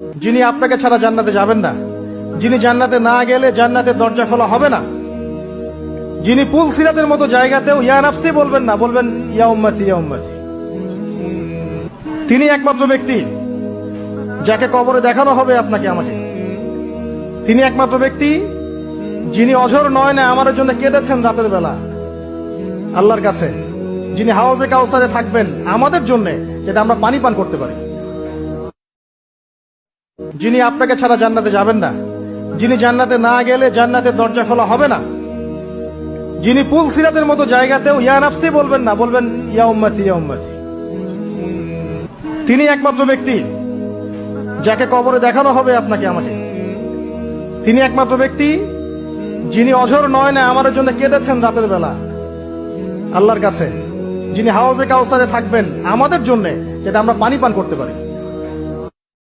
যিনি আপনাকে ছাড়া জান্নাতে যাবেন না, যিনি জান্নাতে না গেলে জান্নাতের দরজা খোলা হবে না। যিনি পুল সিরাতের মতো জায়গাতেও ইয়া বলবেন না, বলবেন, ইয়া উম্মতি ইয়া উম্মতি। তিনি একমাত্র ব্যক্তি, যাকে কবরে দেখানো হবে আপনাকে, আমাকে। তিনি একমাত্র ব্যক্তি, যিনি অঝর নয় না, আমার জন্য কেঁদেছেন রাতের বেলা। আল্লাহর কাছে, যিনি হাউজে কাউসারে থাকবেন, আমাদের জন্য, যাতে আমরা পানি পান করতে পারি। যিনি আপনাকে ছাড়া জান্নাতে যাবেন না, যিনি জান্নাতে না গেলে জান্নাতের দরজা খোলা হবে না। যিনি পুল সিরাতের মতো জায়গাতেও ইয়া নাফসি বলবেন না, বলবেন ইয়া উম্মতি ইয়া উম্মতি। তিনি একমাত্র ব্যক্তি, যাকে কবরে দেখানো হবে আপনাকে, আমাকে। তিনি একমাত্র ব্যক্তি, যিনি অঝর নয় না আমার জন্য কেঁদেছেন রাতের বেলা। আল্লাহর কাছে, যিনি হাউজে কাউসারে থাকবেন, আমাদের জন্য, যাতে আমরা পানি পান করতে পারি।